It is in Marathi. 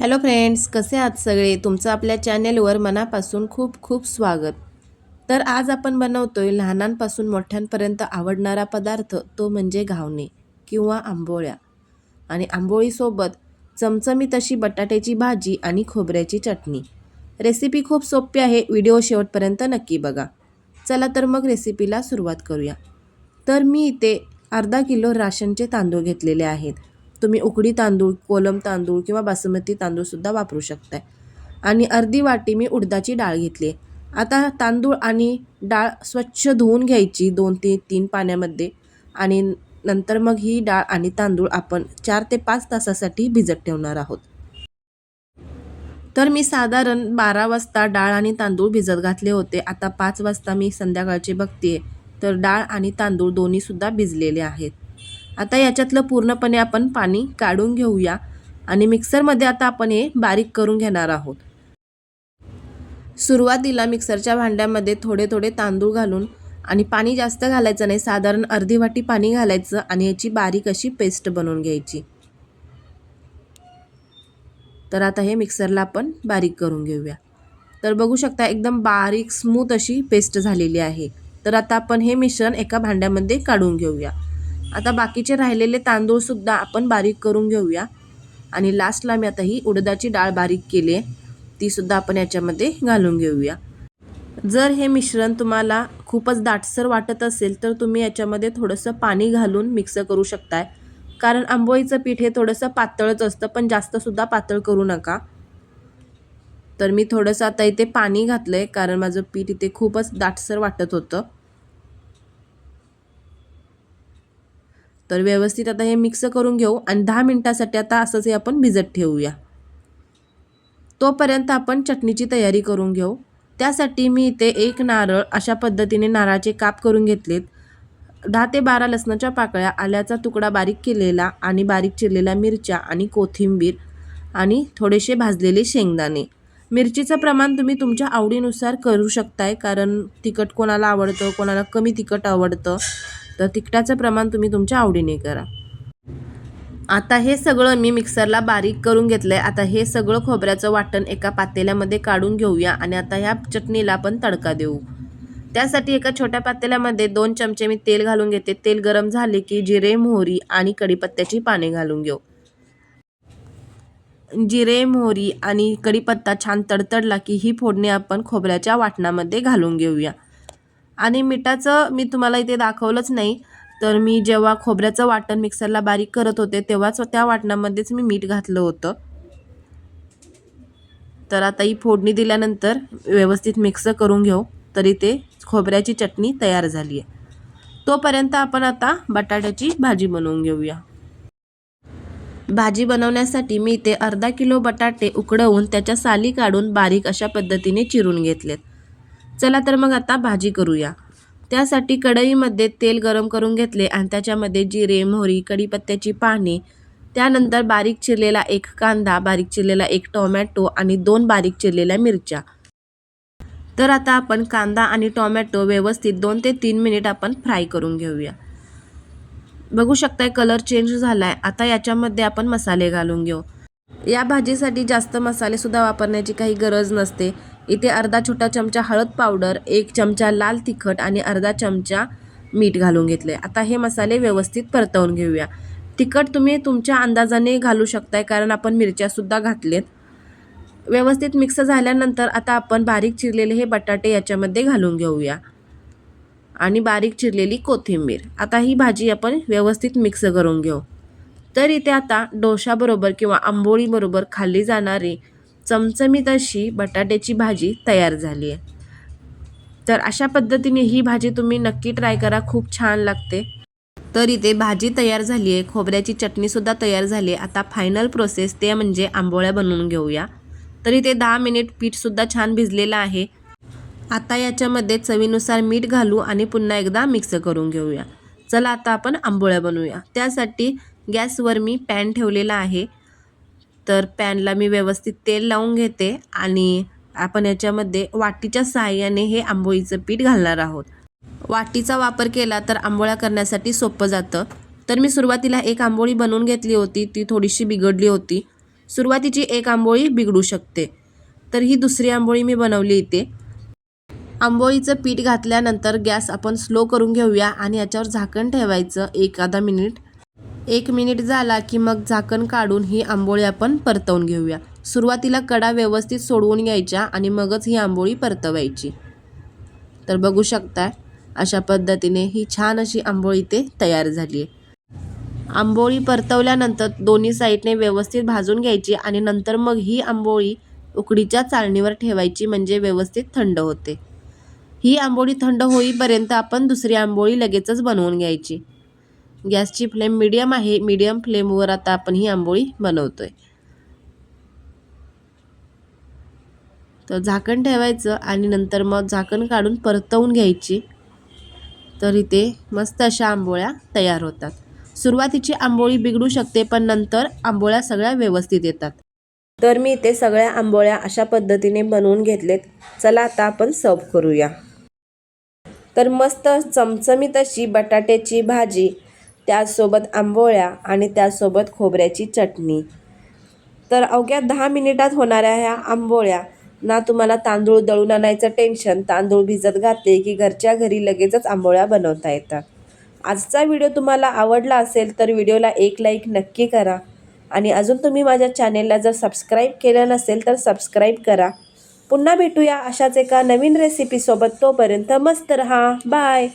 हॅलो फ्रेंड्स कसे आहात सगळे? तुमचं आपल्या चॅनेलवर मनापासून खूप खूप स्वागत. तर आज आपण बनवतोय लहानांपासून मोठ्यांपर्यंत आवडणारा पदार्थ तो म्हणजे घावणे किंवा आंबोळ्या. आणि आंबोळीसोबत चमचमीत अशी बटाट्याची भाजी आणि खोबऱ्याची चटणी. रेसिपी खूप सोपी आहे व्हिडिओ शेवटपर्यंत नक्की बघा. चला तर मग रेसिपीला सुरुवात करूया. तर मी इथे अर्धा किलो राशनचे तांदूळ घेतलेले आहेत. तुम्ही उकडी तांदूळ कोलम तांदूळ किंवा बासमती तांदूळसुद्धा वापरू शकताय. आणि अर्धी वाटी मी उडदाची डाळ घेतली आता तांदूळ आणि डाळ स्वच्छ धुवून घ्यायची दोन ते तीन पाण्यामध्ये आणि नंतर मग ही डाळ आणि तांदूळ आपण चार ते पाच तासासाठी भिजत ठेवणार आहोत. तर मी साधारण बारा वाजता डाळ आणि तांदूळ भिजत घातले होते. आता पाच वाजता मी संध्याकाळचे बघते तर डाळ आणि तांदूळ दोन्हीसुद्धा भिजलेले आहेत. आता याच्यातलं पूर्णपणे आपण पाणी काढून घेऊया आणि मिक्सरमध्ये आता आपण हे बारीक करून घेणार आहोत. सुरुवातीला मिक्सरच्या भांड्यामध्ये थोडे थोडे तांदूळ घालून आणि पाणी जास्त घालायचं नाही साधारण अर्धी वाटी पाणी घालायचं आणि याची बारीक अशी पेस्ट बनवून घ्यायची. तर आता हे मिक्सरला आपण बारीक करून घेऊया. तर बघू शकता एकदम बारीक स्मूथ अशी पेस्ट झालेली आहे. तर आता आपण हे मिश्रण एका भांड्यामध्ये काढून घेऊया. आता बाकीचे राहिलेले तांदूळसुद्धा आपण बारीक करून घेऊया. आणि लास्टला मी आता ही उडदाची डाळ बारीक केली आहे. तीसुद्धा आपण याच्यामध्ये घालून घेऊया. जर हे मिश्रण तुम्हाला खूपच दाटसर वाटत असेल तर तुम्ही याच्यामध्ये थोडंसं पाणी घालून मिक्स करू शकताय. कारण आंबोळीचं पीठ हे थोडंसं पातळच असतं पण जास्तसुद्धा पातळ करू नका. तर मी थोडंसं आता इथे पाणी घातलं आहे कारण माझं पीठ इथे खूपच दाटसर वाटत होतं. तर व्यवस्थित आता हे मिक्स करून घेऊ आणि दहा मिनटासाठी आता असंच हे आपण भिजत ठेवूया. तोपर्यंत आपण चटणीची तयारी करून घेऊ. त्यासाठी मी इथे एक नारळ अशा पद्धतीने नारळाचे काप करून घेतलेत. दहा ते बारा लसणाच्या पाकळ्या आल्याचा तुकडा बारीक केलेला आणि बारीक चिरलेल्या मिरच्या आणि कोथिंबीर आणि थोडेसे भाजलेले शेंगदाणे. मिरचीचं प्रमाण तुम्ही तुमच्या आवडीनुसार करू शकताय कारण तिखट कोणाला आवडतं कोणाला कमी तिखट आवडतं. तर तिखटाचं प्रमाण तुम्ही तुमच्या आवडीने करा. आता हे सगळं मी मिक्सरला बारीक करून घेतलं आहे आता हे सगळं खोबऱ्याचं वाटण एका पातेल्यामध्ये काढून घेऊया आणि आता ह्या चटणीला आपण तडका देऊ. त्यासाठी एका छोट्या पातेल्यामध्ये दोन चमचे मी तेल घालून घेते. तेल गरम झाले की जिरे मोहरी आणि कढीपत्त्याची पाने घालून घेऊ. जिरे मोहरी आणि कढीपत्ता छान तडतडला की ही फोडणी आपण खोबऱ्याच्या वाटणामध्ये घालून घेऊया. आणि मिठाचं मी तुम्हाला इथे दाखवलंच नाही. तर मी जेव्हा खोबऱ्याचं वाटण मिक्सरला बारीक करत होते तेव्हाच त्या वाटणामध्येच मी मीठ घातलं होतं. तर आता ही फोडणी दिल्यानंतर व्यवस्थित मिक्स करून घेऊ. तरी ते खोबऱ्याची चटणी तयार झाली आहे तोपर्यंत आपण आता बटाट्याची भाजी बनवून घेऊया. भाजी बनवण्यासाठी मी इथे अर्धा किलो बटाटे उकडवून त्याच्या साली काढून बारीक अशा पद्धतीने चिरून घेतलेत. चला तर मग आता भाजी करूया. त्यासाठी कढईमध्ये तेल गरम करून घेतले आणि त्याच्यामध्ये जिरे मोहरी कढीपत्त्याची पाने त्यानंतर बारीक चिरलेला एक कांदा बारीक चिरलेला एक टोमॅटो आणि दोन बारीक चिरलेल्या मिरच्या. तर आता आपण कांदा आणि टोमॅटो व्यवस्थित दोन ते तीन मिनिट आपण फ्राय करून घेऊया. बघू शकताय कलर चेंज झाला आहे आता याच्यामध्ये आपण मसाले घालून घेऊ. या भाजीसाठी जास्त मसालेसुद्धा वापरण्याची काही गरज नसते. इथे अर्धा छोटा चमचा हळद पावडर एक चमचा लाल तिखट आणि अर्धा चमचा मीठ घालून घेतले. आता हे मसाले व्यवस्थित परतवून घेऊया. तिखट तुम्ही तुमच्या अंदाजाने घालू शकताय कारण आपण मिरच्यासुद्धा घातलेत. व्यवस्थित मिक्स झाल्यानंतर आता आपण बारीक चिरलेले हे बटाटे याच्यामध्ये घालून घेऊया. आणि बारीक चिरलेली कोथिंबीर. आता ही भाजी आपण व्यवस्थित मिक्स करून घेऊ. तर इथे आता डोशाबरोबर किंवा आंबोळीबरोबर खाल्ली जाणारी चमचमीत अशी बटाट्याची भाजी तयार झाली आहे. तर अशा पद्धतीने ही भाजी तुम्ही नक्की ट्राय करा खूप छान लागते. तर इथे भाजी तयार झाली आहे खोबऱ्याची चटणीसुद्धा तयार झाली आहे. आता फायनल प्रोसेस ते म्हणजे आंबोळ्या बनवून घेऊया. तर इथे दहा मिनिट पीठसुद्धा छान भिजलेलं आहे. आता याच्यामध्ये चवीनुसार मीठ घालू आणि पुन्हा एकदा मिक्स करून घेऊया. चला आता आपण आंबोळ्या बनवूया. त्यासाठी गॅसवर मी पॅन ठेवलेला आहे. तर पॅनला मी व्यवस्थित तेल लावून घेते आणि आपण याच्यामध्ये वाटीच्या सहाय्याने हे आंबोळीचं पीठ घालणार आहोत. वाटीचा वापर केला तर आंबोळ्या करण्यासाठी सोपं जातं. तर मी सुरुवातीला एक आंबोळी बनवून घेतली होती ती थोडीशी बिघडली होती. सुरुवातीची एक आंबोळी बिघडू शकते. तर ही दुसरी आंबोळी मी बनवली इथे. आंबोळीचं पीठ घातल्यानंतर गॅस आपण स्लो करून घेऊया आणि याच्यावर झाकण ठेवायचं एखादा मिनिट. एक मिनिट झाला की मग झाकण काढून ही आंबोळी आपण परतवून घेऊया. सुरुवातीला कडा व्यवस्थित सोडवून घ्यायच्या आणि मगच ही आंबोळी परतवायची. तर बघू शकता अशा पद्धतीने ही छान अशी आंबोळी ते तयार झाली आहे. आंबोळी परतवल्यानंतर दोन्ही साईडने व्यवस्थित भाजून घ्यायची आणि नंतर मग ही आंबोळी उकडीच्या चाळणीवर ठेवायची म्हणजे व्यवस्थित थंड होते. ही आंबोळी थंड होईपर्यंत आपण दुसरी आंबोळी लगेचच बनवून घ्यायची. गॅसची फ्लेम मीडियम आहे मीडियम फ्लेमवर आता आपण ही आंबोळी बनवतोय. तर झाकण ठेवायचं आणि नंतर मग झाकण काढून परतवून घ्यायची. तर इथे मस्त अशा आंबोळ्या तयार होतात. सुरुवातीची आंबोळी बिघडू शकते पण नंतर आंबोळ्या सगळ्या व्यवस्थित येतात. तर मी इथे सगळ्या आंबोळ्या अशा पद्धतीने बनवून घेतलेत. चला आता आपण सर्व करूया. तर मस्त चमचमीत अशी बटाट्याची भाजी त्याचसोबत आंबोळ्या आणि त्याचसोबत खोबऱ्याची चटणी. तर अवघ्या दहा मिनिटात होणाऱ्या ह्या आंबोळ्या ना तुम्हाला तांदूळ दळून आणायचं टेन्शन तांदूळ भिजत घातले की घरच्या घरी लगेचच आंबोळ्या बनवता येतात. आजचा व्हिडिओ तुम्हाला आवडला असेल तर व्हिडिओला एक लाईक नक्की करा आणि अजून तुम्ही माझ्या चॅनेलला जर सबस्क्राईब केलं नसेल तर सबस्क्राईब करा. पुन्हा भेटूया अशाच एका नवीन रेसिपीसोबत तोपर्यंत मस्त रहा. बाय